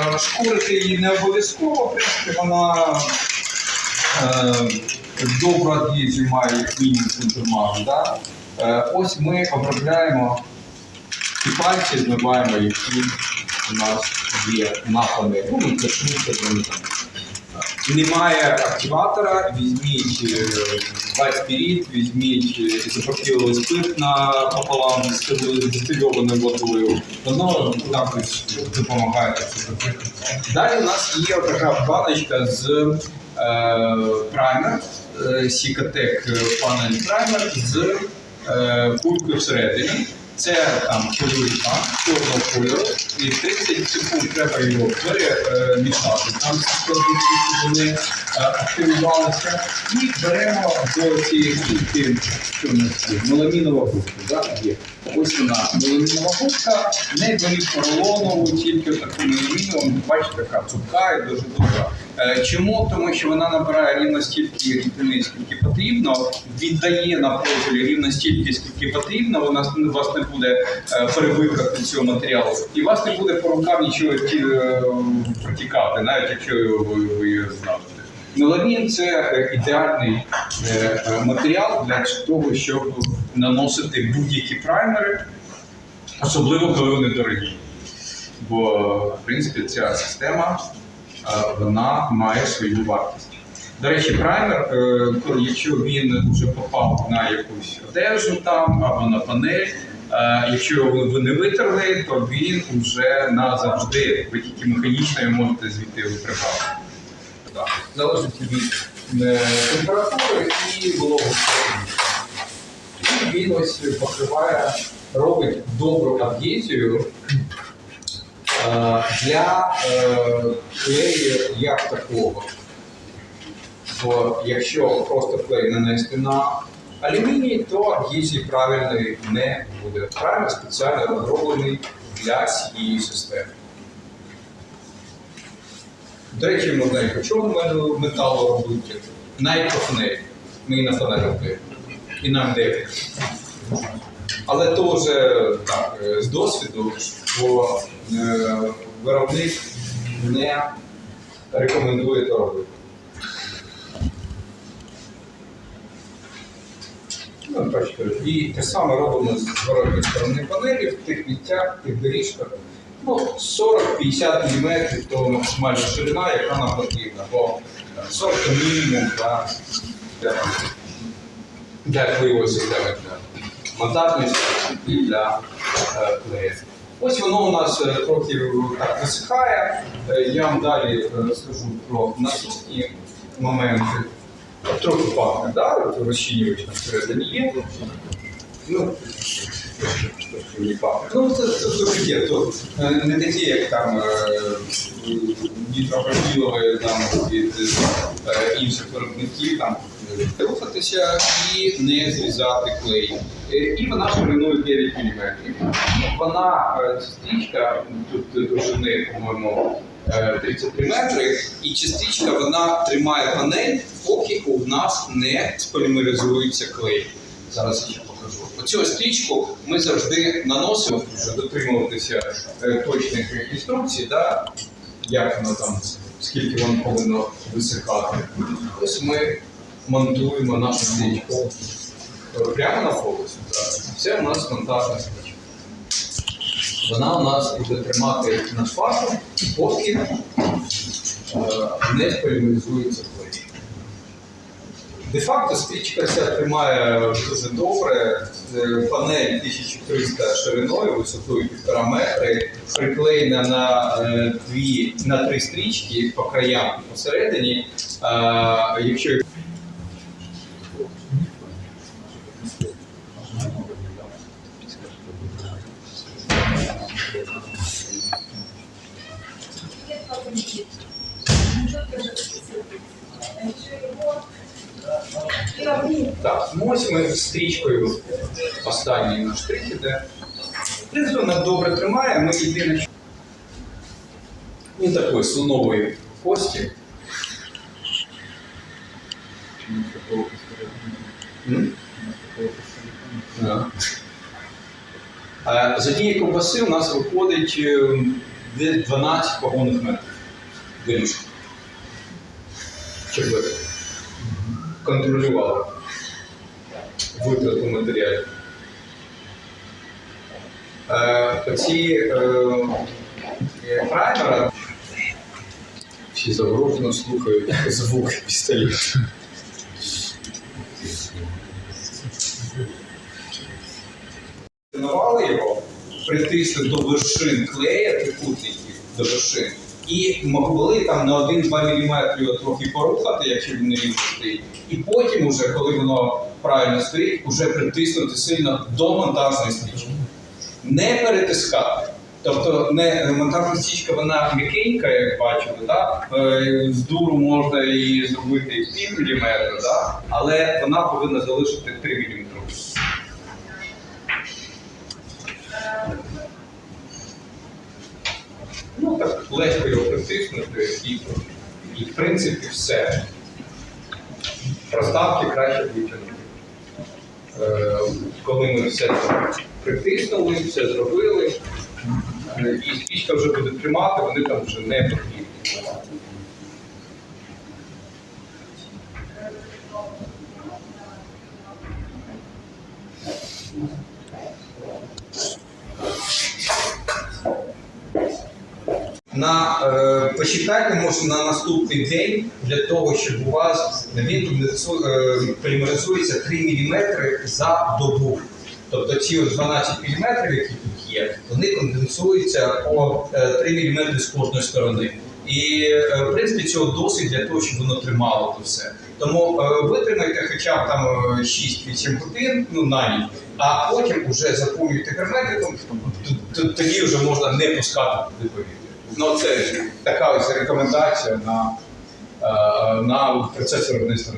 е, шкурити її не обов'язково, в принципі, вона е, добру адгезію має мінімум. Да? Е, ось ми обробляємо ці пальці, змиваємо, які у нас є на панелі. Ну, до них. Немає активатора, візьміть е, вайт-спіріт, візьміть е, ізопропіловий спирт напополам з дистильованою водою. Воно також допомагає. Далі у нас є така баночка з е, праймер, е, Сікатек панель праймер з е, кулькою всередині. Це там кольорка чорного кольору, і 30 секунд треба його перемішати. Там ці вони е, активувалися. І беремо до цієї кульки, що в нас є, меламінова губка. Да? Є. Ось вона меламінова губка, не беріть поролонову, тільки таку меламінову, бачите, така цупка і дуже добра. Е, Чому? Тому що вона набирає рівно стільки рідини, скільки потрібно, віддає на профілі рівно стільки, скільки потрібно, вона вас не буде е, перевикати цього матеріалу, і вас не буде по рукам нічого е, протікати, навіть якщо ви, її ставите. Меламін це ідеальний матеріал для того, щоб наносити будь-які праймери, особливо коли вони дорогі. Бо, в принципі, ця система вона має свою вартість. До речі, праймер, е, якщо він вже попав на якусь одежу там або на панель, е, якщо його ви не витерли, то він вже назавжди, ви тільки механічно його можете звідти витривати. Залежить від е, температури і вологості. І він ось покриває, робить добру е, для е, клею як такого. Бо якщо просто клей нанести на алюміній, то адгезії правильної не буде. Правильно спеціально розроблений для цієї системи. До речі, можна і по чорному металу робити, навіть. Ми і на фанері і на МДФ. Але то вже так, е, з досвіду, бо е, виробник не рекомендує то робити. Ну, і те саме робимо з зворотної сторони панелі в тих місцях, в тих доріжках. Ну, 40-50 мм то максимальна ширина, яка нам потрібна, бо е, 40 це мінімум для, для, для системи, для монтажної системи і для е. Ось воно у нас е, трохи так висихає. Е, Я вам далі скажу про наступні моменти. Трохи пахне, да? Розчинювач на всередині є. Ну. Ну, це, це таке, то е, не такі, як там е, там від е, інших виробників там рухатися і не зрізати клей. І вона шириною 9 мм. Вона стрічка, тут довжини, по-моєму, е, 33 метри, і частичка вона тримає панель, поки у нас не сполімеризується клей. Зараз я. Оцю стрічку ми завжди наносимо, щоб дотримуватися е, точних інструкцій, да? як воно там, скільки воно повинно висихати. Ось ми монтуємо нашу стрічку прямо на полосі. Це у нас монтажна стрічка. Вона у нас буде тримати наш факел, поки е, не полімеризується клей. Де-факто стрічка ця тримає дуже добре. Е, Панель 1300 шириною, висотою 1,5 метри, приклеєна на, е, дві, на три стрічки по краям посередині. Е, Якщо Так, ось ми стрічкою останній наш штрих іде. В принципі, вона добре тримає, ми єдине, що він такої слонової кості. М? Да. Е, З однієї ковбаси у нас виходить е, десь 12 погонних метрів до ліжка. Щоб ви контролювали витрату матеріалів. Е, оці е, е, Всі заворожено слухають звук пістолета. Тренували його, притисли до вершин клея трикутників до вершин, і могли там на 1-2 мм трохи порухати, якщо він не рівно стоїть. І потім, уже, коли воно правильно стоїть, уже притиснути сильно до монтажної стрічки. Не перетискати. Тобто не монтажна стрічка, вона м'якенька, як бачили, да? Е, з дуру можна її зробити пів міліметра, да? але вона повинна залишити 3 мм. Ну так легко його притиснути і, і в принципі все. Проставки краще витягнути. Е, коли ми все притиснули, все зробили, е, і спічка вже буде тримати, вони там вже не потрібні. На е, почекайте може на наступний день для того, щоб у вас він е, полімеризується 3 мм за добу. Тобто ці 12 мм, які тут є, вони конденсуються по е, 3 мм з кожної сторони. І е, в принципі цього досить для того, щоб воно тримало то все. Тому е, витримайте хоча б там е, 6-8 годин ну, на ніч, а потім вже заповнюйте герметиком, тоді вже можна не пускати туди повітря. Ну, це така ось рекомендація на, е, на процес виробництва.